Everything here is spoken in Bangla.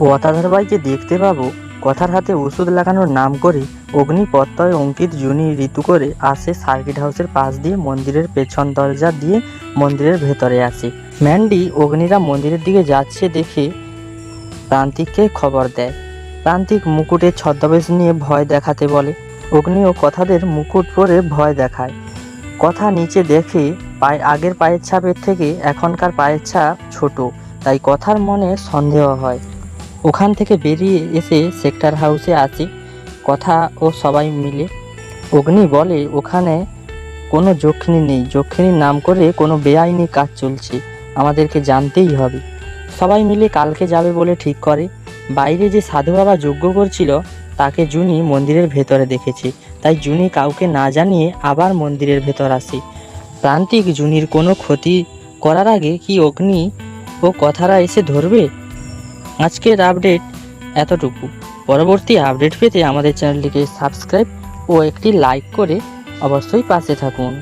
কথাধার ভাইকে দেখতে পাবো, কথার হাতে ওষুধ লাগানোর নাম করে অগ্নি প্রত্যয় অঙ্কিত জুনি ঋতু করে আসে সার্কিট হাউসের পাশ দিয়ে মন্দিরের পেছন দরজা দিয়ে মন্দিরের ভেতরে আসে। ম্যান্ডি অগ্নিরা মন্দিরের দিকে যাচ্ছে দেখে প্রান্তিককে খবর দেয়। প্রান্তিক মুকুটের ছদ্মবেশ নিয়ে ভয় দেখাতে বলে। অগ্নি ও কথাদের মুকুট পরে ভয় দেখায়। কথা নিচে দেখে পায়ে আগের পায়ের ছাপের থেকে এখনকার পায়ের ছাপ ছোট, তাই কথার মনে সন্দেহ হয়। ওখান থেকে বেরিয়ে এসে সেক্টর হাউসে আসি। কথা ও সবাই মিলে। অগ্নি বলে, ওখানে কোনো যক্ষিণী নেই। যক্ষিণীর নাম করে কোনো বেআইনি কাজ চলছে। আমাদেরকে জানতেই হবে। সবাই মিলে কালকে যাবে বলে ঠিক করে। বাইরে যে সাধু বাবা যজ্ঞ করছিল, তাকে জুনি মন্দিরের ভেতরে দেখেছে। তাই জুনি কাউকে না জানিয়ে আবার মন্দিরের ভেতর আসে। প্রান্তিক জুনির কোনো ক্ষতি করার আগে কি অগ্নি ও কথারা এসে ধরবে? আজকের আপডেট এতটুকু। পরবর্তী আপডেট পেতে আমাদের চ্যানেলটিকে সাবস্ক্রাইব ও একটি লাইক করে অবশ্যই পাশে থাকুন।